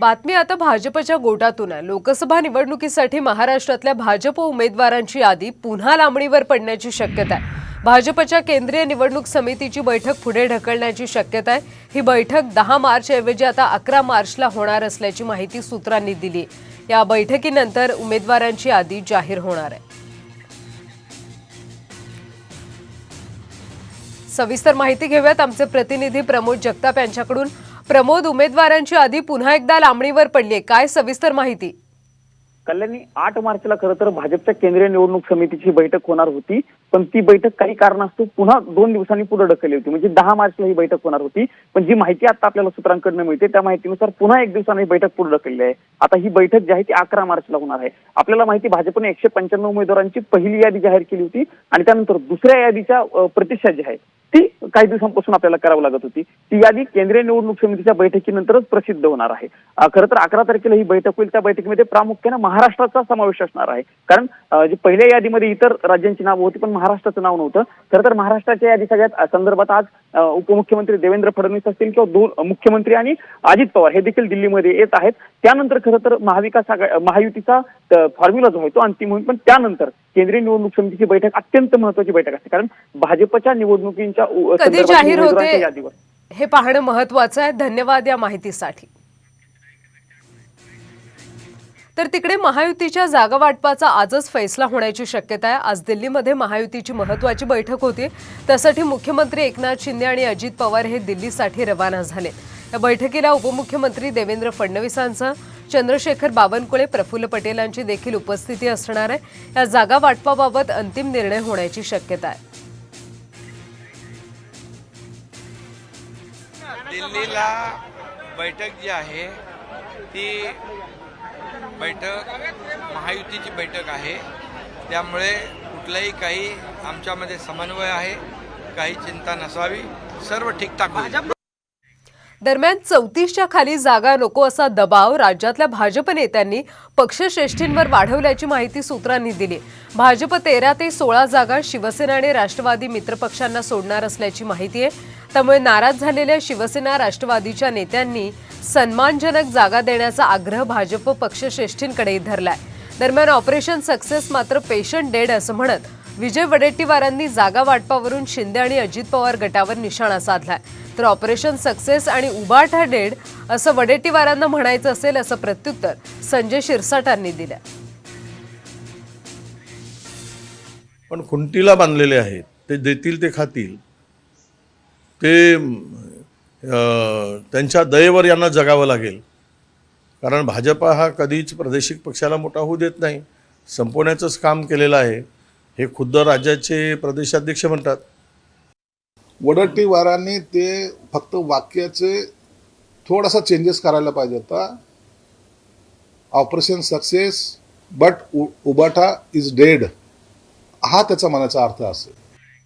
बातमी आता भाजपच्या गोटातून आहे. लोकसभा निवडणुकीसाठी महाराष्ट्रातल्या भाजप उमेदवारांची यादी पुन्हा लांबणीवर पडण्याची शक्यता आहे. भाजपच्या केंद्रीय निवडणूक समितीची बैठक पुढे ढकलण्याची शक्यता आहे. ही बैठक दहा मार्च ऐवजी आता अकरा मार्चला होणार असल्याची माहिती सूत्रांनी दिली या बैठकीनंतर उमेदवारांची यादी जाहीर होणार आहे. सविस्तर माहिती घेऊयात आमचे प्रतिनिधी प्रमोद जगताप यांच्याकडून. प्रमोद उमेदवारांची आधी पुन्हा एकदा लांबणीवर पडली काय सविस्तर माहिती? कल्याणी आठ मार्चला खरं तर भाजपच्या केंद्रीय निवडणूक समितीची बैठक होणार होती पण ती बैठक काही कारणास्तव पुन्हा दोन दिवसांनी पुढे ढकलली होती. म्हणजे दहा मार्चला ही बैठक होणार होती पण जी माहिती आता आपल्याला सूत्रांकडनं मिळते त्या माहितीनुसार पुन्हा एक दिवसाने ही बैठक पुढे ढकलली आहे. आता ही बैठक जी आहे ती अकरा मार्चला होणार आहे. आपल्याला माहिती भाजपने एकशे पंच्याण्णव उमेदवारांची पहिली यादी जाहीर केली होती आणि त्यानंतर दुसऱ्या यादीच्या प्रतिष्ठा प्रतीक्षा जी आहे ती काही दिवसांपासून आपल्याला करावी लागत होती. ती यादी केंद्रीय निवडणूक समितीच्या बैठकीनंतरच प्रसिद्ध होणार आहे. खरं तर अकरा तारखेला ही बैठक होईल. त्या बैठकीमध्ये प्रामुख्याने महाराष्ट्राचा समावेश असणार आहे. कारण जी पहिल्या यादीमध्ये इतर राज्यांची नावं होती पण महाराष्ट्राचं नाव नव्हतं. खरं तर महाराष्ट्राच्या यादी सगळ्यात संदर्भात आज उपमुख्यमंत्री देवेंद्र फडणवीस असतील किंवा दोन मुख्यमंत्री आणि अजित पवार हे देखील दिल्लीमध्ये येत आहेत. त्यानंतर खरं तर महाविकास महायुतीचा फॉर्म्युला जो आहे तो अंतिम होईल. पण त्यानंतर केंद्रीय निवडणूक समितीची बैठक अत्यंत महत्वाची बैठक असते. कारण भाजपच्या निवडणुकींच्या कधी जाहीर होते यादीवर. हे पाहणं महत्वाचं आहे. धन्यवाद या माहितीसाठी. तर तिकडे महायुतीच्या जागा वाटपाचा आजच फैसला होण्याची शक्यता आहे. आज दिल्लीमध्ये महायुतीची महत्वाची बैठक होती. त्यासाठी मुख्यमंत्री एकनाथ शिंदे आणि अजित पवार हे दिल्लीसाठी रवाना झाले या बैठकीला उपमुख्यमंत्री देवेंद्र फडणवीसांसह चंद्रशेखर बावनकुळे प्रफुल्ल पटेलांची देखील उपस्थिती असणार आहे. या जागा वाटपाबाबत अंतिम निर्णय होण्याची शक्यता आहे. दिल्लीला बैठक जी आहे ती बैठक महायुतीची बैठक आहे. त्यामुळे कुठलंही काही आमच्यामध्ये समन्वय आहे काही चिंता नसावी. सर्व ठीकठाक दरम्यान चौतीसच्या खाली जागा नको असा दबाव राज्यातल्या भाजप नेत्यांनी पक्षश्रेष्ठींवर वाढवल्याची माहिती सूत्रांनी दिली. भाजप तेरा ते सोळा जागा शिवसेना आणि राष्ट्रवादी मित्रपक्षांना सोडणार असल्याची माहिती आहे. त्यामुळे नाराज झालेल्या शिवसेना राष्ट्रवादीच्या नेत्यांनी सन्मानजनक जागा देण्याचा आग्रह भाजप पक्षश्रेष्ठींकडे धरलाय. दरम्यान ऑपरेशन सक्सेस मात्र पेशंट डेड असं म्हणत विजय वडेट्टीवारांनी जागा वाटपावरून शिंदे आणि अजित पवार गटावर निशाणा साधलाय. तर ऑपरेशन सक्सेस आणि उबाठा डेड असं वडेट्टीवारांना म्हणायचं असेल असं प्रत्युत्तर संजय शिरसाटांनी दिलं पण खुंटीला बांधलेले आहेत ते देतील ते खातील. ते त्यांच्या दयेवर यांना जगावं लागेल. कारण भाजपा हा कधीच प्रादेशिक पक्षाला मोठा होऊ देत नाही. संपवण्याचंच काम केलेलं आहे. हे खुद्द राज्याचे प्रदेशाध्यक्ष म्हणतात. वडट्टीवारांनी ते फक्त वाक्याचे थोडासा चेंजेस करायला पाहिजे होता. Operation success but Ubatha is dead हा त्याचा मनाचा अर्थ असेल.